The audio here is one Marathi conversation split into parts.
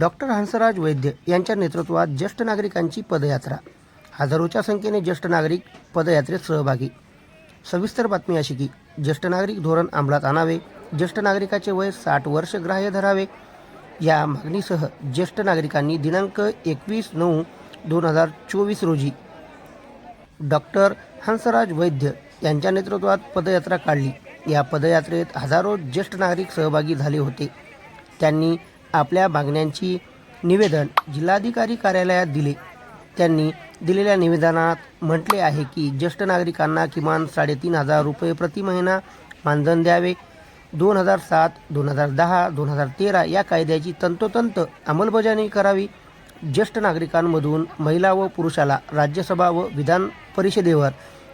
डॉक्टर हंसराज वैद्य यांच्या नेतृत्वात ज्येष्ठ नागरिकांची पदयात्रा. हजारोच्या संख्येने ज्येष्ठ नागरिक पदयात्रेत सहभागी. सविस्तर बातमी अशी की ज्येष्ठ नागरिक धोरण अंमलात आणावे ज्येष्ठ नागरिकाचे वय साठ वर्ष ग्राह्य धरावे. या मागणीसह ज्येष्ठ नागरिकांनी दिनांक एकवीस नऊ दोन हजार चोवीस रोजी डॉक्टर हंसराज वैद्य यांच्या नेतृत्वात पदयात्रा काढली. या पदयात्रेत हजारो ज्येष्ठ नागरिक सहभागी झाले होते. त्यांनी आपल्या मागण्यांची निवेदन जिल्हाधिकारी कार्यालयात दिले. त्यांनी दिलेल्या निवेदनात म्हटले आहे की ज्येष्ठ नागरिकांना किमान साडेतीन हजार रुपये प्रति महिना मानधन द्यावे. दोन हजार सात दोन हजार दहा दोन हजार तेरा या कायद्याची तंतोतंत अंमलबजावणी करावी. ज्येष्ठ नागरिकांमधून महिला व पुरुषाला राज्यसभा व विधान परिषदेवर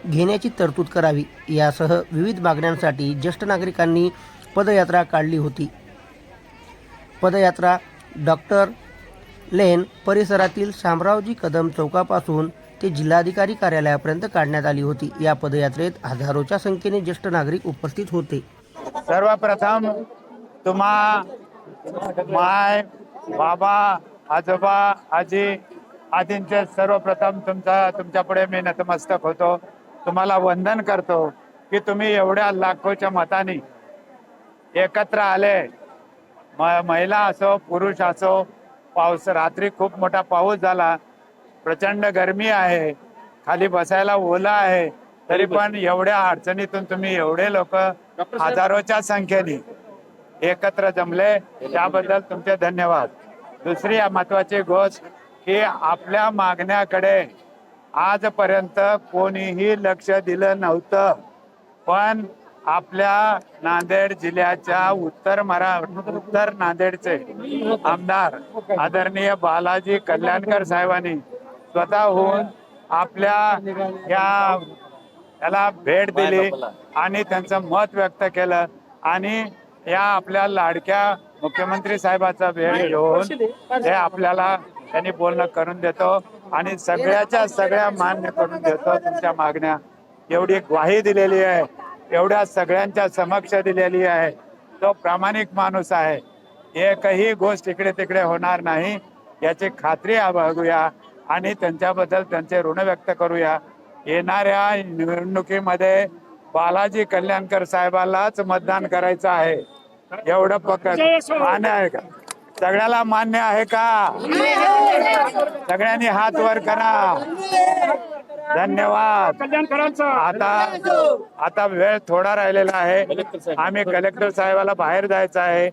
घेण्याची तरतूद करावी. यासह विविध मागण्यांसाठी ज्येष्ठ नागरिकांनी पदयात्रा काढली होती. पदयात्रा डॉक्टर लेन परिसरातील शामरावजी कदम चौकापासून ते जिल्हाधिकारी कार्यालयापर्यंत काढण्यात आली होती. या पदयात्रेत हजारोच्या संख्येने ज्येष्ठ नागरिक उपस्थित होते. सर्वप्रथम तुम्हा माय बाबा आजोबा आजी आजींचे सर्वप्रथम तुमचा तुमच्यापुढे मी नतमस्तक होतो. तुम्हाला वंदन करतो की तुम्ही एवढ्या लाखोच्या मताने एकत्र आले. महिला असो पुरुष असो पाऊस रात्री खूप मोठा पाऊस झाला. प्रचंड गरमी आहे. खाली बसायला ओला आहे. तरी पण एवढ्या अडचणीतून तुम्ही एवढे लोक हजारोच्या संख्येने एकत्र जमले. त्याबद्दल तुमचे धन्यवाद. दुसरी महत्वाची गोष्ट की आपल्या मागण्याकडे आजपर्यंत कोणीही लक्ष दिलं नव्हतं. पण आपल्या नांदेड जिल्ह्याच्या उत्तर मरा उत्तर नांदेडचे आमदार आदरणीय बालाजी कल्याणकर साहेबांनी स्वतःहून आपल्या या त्याला भेट दिली आणि त्यांचं मत व्यक्त केलं आणि या आपल्या लाडक्या मुख्यमंत्री साहेबाचा भेट घेऊन ते आपल्याला त्यांनी बोलणं करून देतो आणि सगळ्याच्या सगळ्या मान्य करून देतो तुमच्या मागण्या. एवढी ग्वाही दिलेली आहे. एवढ्या सगळ्यांच्या समक्ष दिलेली आहे. तो प्रामाणिक माणूस आहे. एकही गोष्ट इकडे तिकडे होणार नाही. याची खात्री बाळगूया आणि त्यांच्याबद्दल त्यांचे ऋण व्यक्त करूया. येणाऱ्या निवडणुकीमध्ये बालाजी कल्याणकर साहेबालाच मतदान करायचं आहे. एवढं पक्क मान्य आहे का? सगळ्याला मान्य आहे का? सगळ्यांनी हात वर करा. धन्यवाद. आता आता वेळ थोडा राहिलेला आहे. आम्ही कलेक्टर साहेबाला बाहेर जायचं आहे.